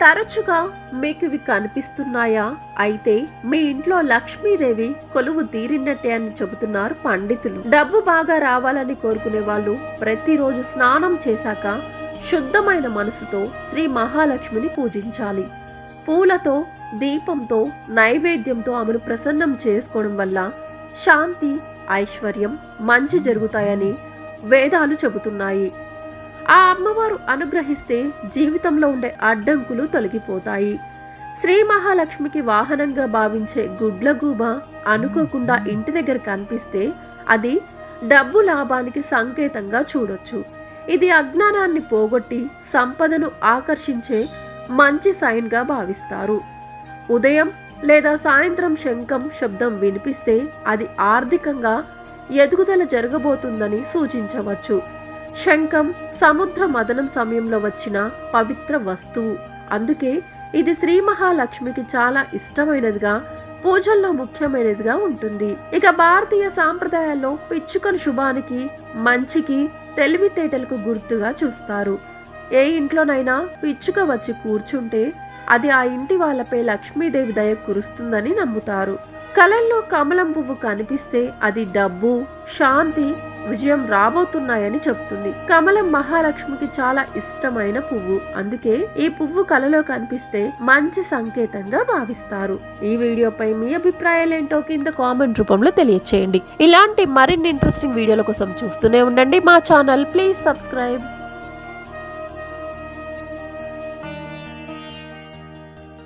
తరచుగా మీకు ఇవి కనిపిస్తున్నాయా? అయితే మీ ఇంట్లో లక్ష్మీదేవి కొలువు తీరినట్టే అని చెబుతున్నారు పండితులు. డబ్బు బాగా రావాలని కోరుకునే వాళ్ళు ప్రతిరోజు స్నానం చేశాక శుద్ధమైన మనసుతో శ్రీ మహాలక్ష్మిని పూజించాలి. పూలతో దీపంతో నైవేద్యంతో ఆమెను ప్రసన్నం చేసుకోవడం వల్ల శాంతి ఐశ్వర్యం మంచి జరుగుతాయని వేదాలు చెబుతున్నాయి. ఆ అమ్మవారు అనుగ్రహిస్తే జీవితంలో ఉండే అడ్డంకులు తొలగిపోతాయి. శ్రీ మహాలక్ష్మికి వాహనంగా భావించే గుడ్లగూబ అనుకోకుండా ఇంటి దగ్గర కనిపిస్తే అది డబ్బు లాభానికి సంకేతంగా చూడొచ్చు. ఇది అజ్ఞానాన్ని పోగొట్టి సంపదను ఆకర్షించే మంచి సైన్గా భావిస్తారు. ఉదయం లేదా సాయంత్రం శంఖం శబ్దం వినిపిస్తే అది ఆర్థికంగా ఎదుగుదల జరగబోతుందని సూచించవచ్చు. శంఖం సముద్ర మదనం సమయంలో వచ్చిన పవిత్ర వస్తువు. అందుకే ఇది శ్రీ మహాలక్ష్మికి చాలా ఇష్టమైనదిగా పూజల్లో ముఖ్యమైనదిగా ఉంటుంది. ఇక భారతీయ సాంప్రదాయాల్లో పిచ్చుకను శుభానికి మంచికి తెలివితేటలకు గుర్తుగా చూస్తారు. ఏ ఇంట్లోనైనా పిచ్చుక వచ్చి కూర్చుంటే అది ఆ ఇంటి వాళ్ళపై లక్ష్మీదేవి దయ కురుస్తుందని నమ్ముతారు. కలల్లో కమలం పువ్వు కనిపిస్తే అది డబ్బు శాంతి విజయం రాబోతున్నాయని చెప్తుంది. కమలం మహాలక్ష్మికి చాలా ఇష్టమైన పువ్వు. అందుకే ఈ పువ్వు కలలో కనిపిస్తే మంచి సంకేతంగా భావిస్తారు. ఈ వీడియోపై మీ అభిప్రాయాలేంటో కింద కామెంట్ రూపంలో తెలియచేయండి. ఇలాంటి మరిన్ని ఇంట్రెస్టింగ్ వీడియోల కోసం చూస్తూనే ఉండండి. మా ఛానల్ ప్లీజ్ సబ్స్క్రైబ్.